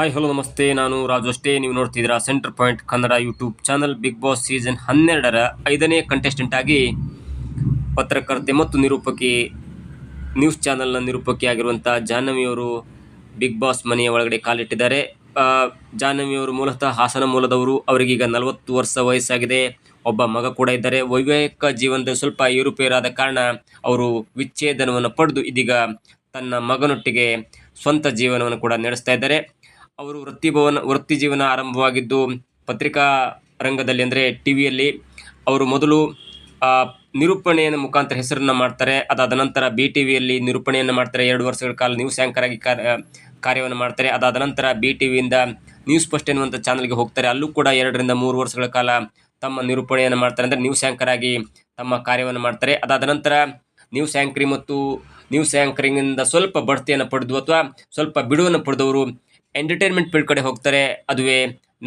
Hi hello ನಮಸ್ತೆ. ನಾನು ರಾಜು ಅಷ್ಟೇ. ನೀವು ನೋಡ್ತಿದ್ದೀರಾ centre point Kannada YouTube channel Bigg Boss season ಹನ್ನೆರಡರ ಐದನೇ ಕಂಟೆಸ್ಟೆಂಟ್ ಆಗಿ ಪತ್ರಕರ್ತೆ ಮತ್ತು ನಿರೂಪಕಿ ನ್ಯೂಸ್ ಚಾನಲ್ನ ನಿರೂಪಕಿ ಆಗಿರುವಂಥ ಜಾಹ್ನವಿಯವರು ಬಿಗ್ ಬಾಸ್ ಮನೆಯ ಒಳಗಡೆ ಕಾಲಿಟ್ಟಿದ್ದಾರೆ. ಜಾಹ್ನವಿಯವರು ಮೂಲತಃ ಹಾಸನ ಮೂಲದವರು. ಅವರಿಗೀಗ ನಲವತ್ತು ವರ್ಷ ವಯಸ್ಸಾಗಿದೆ. ಒಬ್ಬ ಮಗ ಕೂಡ ಇದ್ದಾರೆ. ವೈವಾಹಿಕ ಜೀವನದ ಸ್ವಲ್ಪ ಏರುಪೇರಾದ ಕಾರಣ ಅವರು ವಿಚ್ಛೇದನವನ್ನು ಪಡೆದು ಇದೀಗ ತನ್ನ ಮಗನೊಟ್ಟಿಗೆ ಸ್ವಂತ ಜೀವನವನ್ನು ಕೂಡ ನಡೆಸ್ತಾ ಇದ್ದಾರೆ. ಅವರು ವೃತ್ತಿ ಭವನ, ವೃತ್ತಿ ಜೀವನ ಆರಂಭವಾಗಿದ್ದು ಪತ್ರಿಕಾ ರಂಗದಲ್ಲಿ ಅಂದರೆ ಟಿ ವಿಯಲ್ಲಿ ಅವರು ಮೊದಲು ನಿರೂಪಣೆಯ ಮುಖಾಂತರ ಹೆಸರನ್ನು ಮಾಡ್ತಾರೆ. ಅದಾದ ನಂತರ ಬಿ ಟಿ ವಿಯಲ್ಲಿ ನಿರೂಪಣೆಯನ್ನು ಮಾಡ್ತಾರೆ. ಎರಡು ವರ್ಷಗಳ ಕಾಲ ನ್ಯೂಸ್ ಆ್ಯಂಕರ್ ಆಗಿ ಕಾರ್ಯ ಕಾರ್ಯವನ್ನು ಮಾಡ್ತಾರೆ. ಅದಾದ ನಂತರ ಬಿ ಟಿ ವಿಯಿಂದ ನ್ಯೂಸ್ ಫಸ್ಟ್ ಎನ್ನುವಂಥ ಚಾನಲ್ಗೆ ಹೋಗ್ತಾರೆ. ಅಲ್ಲೂ ಕೂಡ ಎರಡರಿಂದ ಮೂರು ವರ್ಷಗಳ ಕಾಲ ತಮ್ಮ ನಿರೂಪಣೆಯನ್ನು ಮಾಡ್ತಾರೆ ಅಂದರೆ ನ್ಯೂಸ್ ಆ್ಯಂಕರ್ ಆಗಿ ತಮ್ಮ ಕಾರ್ಯವನ್ನು ಮಾಡ್ತಾರೆ. ಅದಾದ ನಂತರ ನ್ಯೂಸ್ ಆ್ಯಂಕರಿಂಗ್ ಮತ್ತು ನ್ಯೂಸ್ ಆ್ಯಂಕರಿಂಗಿಂದ ಸ್ವಲ್ಪ ಬಡ್ತಿಯನ್ನು ಪಡೆದು ಅಥವಾ ಸ್ವಲ್ಪ ಬಿಡುವನ್ನು ಪಡೆದವರು ಎಂಟರ್ಟೈನ್ಮೆಂಟ್ ಫೀಲ್ಡ್ ಕಡೆ ಹೋಗ್ತಾರೆ. ಅದುವೇ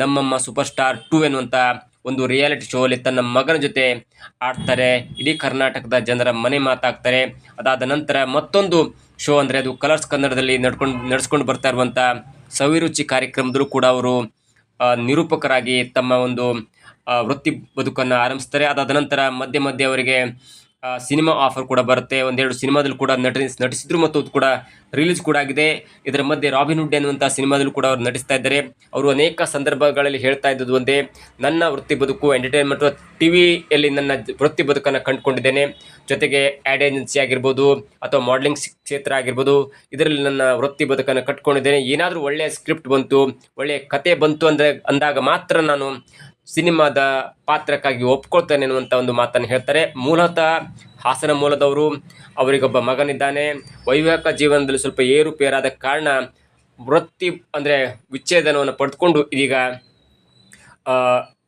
ನಮ್ಮಮ್ಮ ಸೂಪರ್ ಸ್ಟಾರ್ ಟೂ ಎನ್ನುವಂಥ ಒಂದು ರಿಯಾಲಿಟಿ ಶೋ ಅಲ್ಲಿ ತನ್ನ ಮಗನ ಜೊತೆ ಆಡ್ತಾರೆ. ಇಡೀ ಕರ್ನಾಟಕದ ಜನರ ಮನೆ ಮಾತಾಗ್ತಾರೆ. ಅದಾದ ನಂತರ ಮತ್ತೊಂದು ಶೋ ಅಂದರೆ ಅದು ಕಲರ್ಸ್ ಕನ್ನಡದಲ್ಲಿ ನಡ್ಕೊಂಡು, ನಡೆಸ್ಕೊಂಡು ಬರ್ತಾ ಇರುವಂಥ ಸವಿರುಚಿ ಕಾರ್ಯಕ್ರಮದಲ್ಲೂ ಕೂಡ ಅವರು ನಿರೂಪಕರಾಗಿ ತಮ್ಮ ಒಂದು ವೃತ್ತಿ ಬದುಕನ್ನು ಆರಂಭಿಸ್ತಾರೆ. ಅದಾದ ನಂತರ ಮಧ್ಯೆ ಮಧ್ಯೆ ಅವರಿಗೆ ಸಿನಿಮಾ ಆಫರ್ ಕೂಡ ಬರುತ್ತೆ. ಒಂದೆರಡು ಸಿನಿಮಾದಲ್ಲಿ ಕೂಡ ನಟ ನಟಿಸಿದ್ರು ಮತ್ತು ಕೂಡ ರಿಲೀಸ್ ಕೂಡ ಆಗಿದೆ. ಇದರ ಮಧ್ಯೆ ರಾಬಿನ್ ಹುಡ್ ಎನ್ನುವಂಥ ಸಿನಿಮಾದಲ್ಲೂ ಕೂಡ ಅವರು ನಟಿಸ್ತಾ ಇದ್ದಾರೆ. ಅವರು ಅನೇಕ ಸಂದರ್ಭಗಳಲ್ಲಿ ಹೇಳ್ತಾ ಇದ್ದದ್ದು ಒಂದೇ, ನನ್ನ ವೃತ್ತಿ ಬದುಕು ಎಂಟರ್ಟೈನ್ಮೆಂಟ್ ಟಿ ವಿಯಲ್ಲಿ ನನ್ನ ವೃತ್ತಿ ಬದುಕನ್ನು ಕಂಡುಕೊಂಡಿದ್ದೇನೆ. ಜೊತೆಗೆ ಆ್ಯಡ್ ಏಜೆನ್ಸಿ ಆಗಿರ್ಬೋದು ಅಥವಾ ಮಾಡಲಿಂಗ್ ಕ್ಷೇತ್ರ ಆಗಿರ್ಬೋದು, ಇದರಲ್ಲಿ ನನ್ನ ವೃತ್ತಿ ಬದುಕನ್ನು ಕಟ್ಕೊಂಡಿದ್ದೇನೆ. ಏನಾದರೂ ಒಳ್ಳೆಯ ಸ್ಕ್ರಿಪ್ಟ್ ಬಂತು, ಒಳ್ಳೆಯ ಕತೆ ಬಂತು ಅಂದರೆ ಅಂದಾಗ ಮಾತ್ರ ನಾನು ಸಿನಿಮಾದ ಪಾತ್ರಕ್ಕಾಗಿ ಒಪ್ಕೊಳ್ತಾನೆ ಅನ್ನುವಂಥ ಒಂದು ಮಾತನ್ನು ಹೇಳ್ತಾರೆ. ಮೂಲತಃ ಹಾಸನ ಮೂಲದವರು, ಅವರಿಗೊಬ್ಬ ಮಗನಿದ್ದಾನೆ. ವೈವಾಹಿಕ ಜೀವನದಲ್ಲಿ ಸ್ವಲ್ಪ ಏರುಪೇರಾದ ಕಾರಣ ವೃತ್ತಿ ಅಂದರೆ ವಿಚ್ಛೇದನವನ್ನು ಪಡೆದುಕೊಂಡು ಇದೀಗ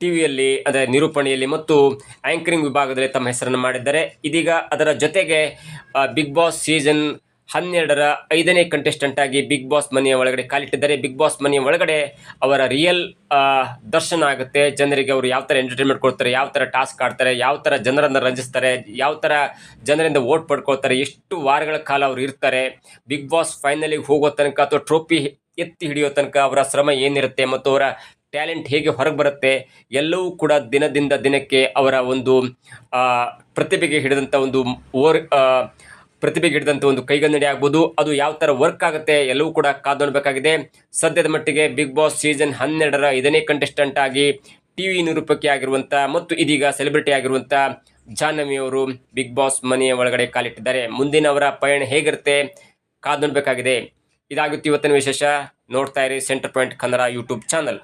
ಟಿ ವಿಯಲ್ಲಿ ಅಂದರೆ ನಿರೂಪಣೆಯಲ್ಲಿ ಮತ್ತು ಆ್ಯಂಕರಿಂಗ್ ವಿಭಾಗದಲ್ಲಿ ತಮ್ಮ ಹೆಸರನ್ನು ಮಾಡಿದ್ದಾರೆ. ಇದೀಗ ಅದರ ಜೊತೆಗೆ ಬಿಗ್ ಬಾಸ್ ಸೀಸನ್ ಹನ್ನೆರಡರ ಐದನೇ ಕಂಟೆಸ್ಟೆಂಟ್ ಆಗಿ ಬಿಗ್ ಬಾಸ್ ಮನೆಯ ಒಳಗಡೆ ಕಾಲಿಟ್ಟಿದ್ದಾರೆ. ಬಿಗ್ ಬಾಸ್ ಮನೆಯ ಒಳಗಡೆ ಅವರ ರಿಯಲ್ ದರ್ಶನ ಆಗುತ್ತೆ. ಜನರಿಗೆ ಅವರು ಯಾವ ಥರ ಎಂಟರ್ಟೈನ್ಮೆಂಟ್ ಕೊಡ್ತಾರೆ, ಯಾವ ಥರ ಟಾಸ್ಕ್ ಆಡ್ತಾರೆ, ಯಾವ ಥರ ಜನರನ್ನು ರಂಜಿಸ್ತಾರೆ, ಯಾವ ಥರ ಜನರಿಂದ ಓಟ್ ಪಡ್ಕೊಳ್ತಾರೆ, ಎಷ್ಟು ವಾರಗಳ ಕಾಲ ಅವರು ಇರ್ತಾರೆ. ಬಿಗ್ ಬಾಸ್ ಫೈನಲಿಗೆ ಹೋಗೋ ತನಕ ಅಥವಾ ಟ್ರೋಫಿ ಎತ್ತಿ ಹಿಡಿಯೋ ತನಕ ಅವರ ಶ್ರಮ ಏನಿರುತ್ತೆ ಮತ್ತು ಅವರ ಟ್ಯಾಲೆಂಟ್ ಹೇಗೆ ಹೊರಗೆ ಬರುತ್ತೆ, ಎಲ್ಲವೂ ಕೂಡ ದಿನದಿಂದ ದಿನಕ್ಕೆ ಅವರ ಒಂದು ಪ್ರತಿಭೆಗೆ ಹಿಡಿದಂಥ ಒಂದು ಓರ್ ಪ್ರತಿಭೆಗೆ ಹಿಡಿದಂಥ ಒಂದು ಕೈಗನ್ನಡಿ ಆಗ್ಬೋದು. ಅದು ಯಾವ ಥರ ವರ್ಕ್ ಆಗುತ್ತೆ ಎಲ್ಲವೂ ಕೂಡ ಕಾದು ಸದ್ಯದ ಮಟ್ಟಿಗೆ ಬಿಗ್ ಬಾಸ್ ಸೀಸನ್ ಹನ್ನೆರಡರ ಐದನೇ ಕಂಟೆಸ್ಟೆಂಟ್ ಆಗಿ ಟಿ ವಿ ನಿರೂಪಕಿ ಆಗಿರುವಂಥ ಮತ್ತು ಇದೀಗ ಸೆಲೆಬ್ರಿಟಿ ಆಗಿರುವಂಥ ಜಾಹ್ನವಿ ಅವರು ಬಿಗ್ ಬಾಸ್ ಮನೆಯ ಒಳಗಡೆ ಕಾಲಿಟ್ಟಿದ್ದಾರೆ. ಮುಂದಿನ ಅವರ ಪಯಣ ಹೇಗಿರುತ್ತೆ ಕಾದು ನೋಡಬೇಕಾಗಿದೆ ಇದಾಗಿತ್ತು ಇವತ್ತಿನ ವಿಶೇಷ. ನೋಡ್ತಾ ಇರಿ centre point Kannada YouTube channel.